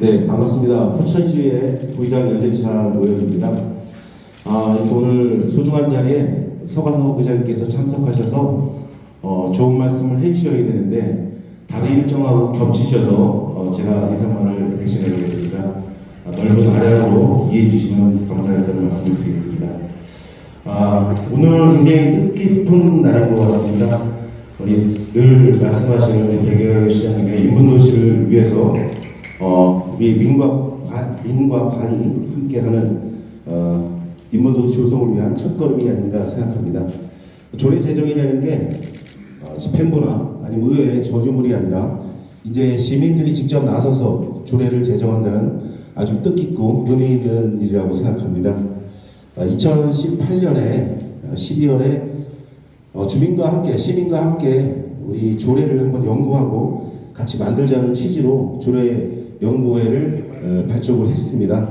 네, 반갑습니다. 포천시의 부의장 연재찬 의원입니다. 아, 오늘 소중한 자리에 서가석 의장님께서 참석하셔서 어, 좋은 말씀을 해주셔야 되는데 다른 일정하고 겹치셔서 어, 제가 인사말을 대신해드리겠습니다. 아, 넓은 아량으로 이해해 주시면 감사하겠다는 말씀을 드리겠습니다. 아, 오늘 굉장히 뜻깊은 날인 것 같습니다. 우리 늘 말씀하시는 백여 시장님의 인문도시를 위해서 어, 우리 민과 관, 민과 관이 함께하는 어, 인문도시 조성을 위한 첫걸음이 아닌가 생각합니다. 조례 제정이라는 게 어, 집행부나 아니면 의회의 저주물이 아니라 이제 시민들이 직접 나서서 조례를 제정한다는 아주 뜻깊고 의미 있는 일이라고 생각합니다. 2018년에 12월에 어, 주민과 함께 시민과 함께 우리 조례를 한번 연구하고 같이 만들자는 취지로 조례 연구회를 어, 발족을 했습니다.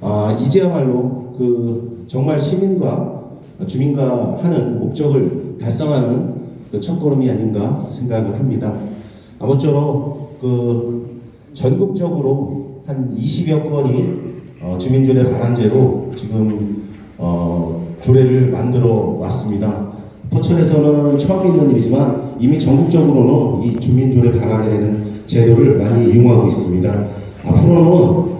아, 이제야말로 그 정말 시민과 주민과 하는 목적을 달성하는 그 첫걸음이 아닌가 생각을 합니다. 아무쪼록 그 전국적으로 한 20여 건이 어, 주민조례 발안제로 지금 어, 조례를 만들어 왔습니다. 포천에서는 처음 있는 일이지만 이미 전국적으로는 이 주민조례 발안이라는 제도를 많이 이용하고 있습니다. 앞으로는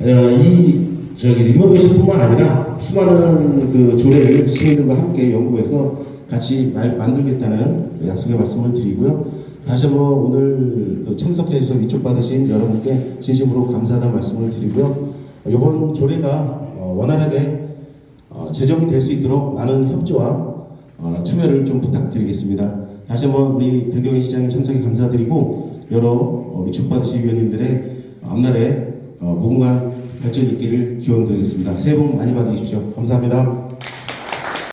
어, 이 저기 인모베이션뿐만 아니라 수많은 그 조례를 시민들과 함께 연구해서 같이 말, 만들겠다는 약속의 말씀을 드리고요. 다시 한번 오늘 그 참석해 주셔서 위촉 받으신 여러분께 진심으로 감사하다는 말씀을 드리고요. 이번 조례가 어, 원활하게 어, 제정이 될 수 있도록 많은 협조와 어, 참여를 좀 부탁드리겠습니다. 다시 한번 우리 백영희 시장님 참석에 감사드리고 여러 어, 위촉 받으신 위원님들의 앞날에 어, 무궁한 발전 있기를 기원드리겠습니다. 새해 복 많이 받으십시오. 감사합니다.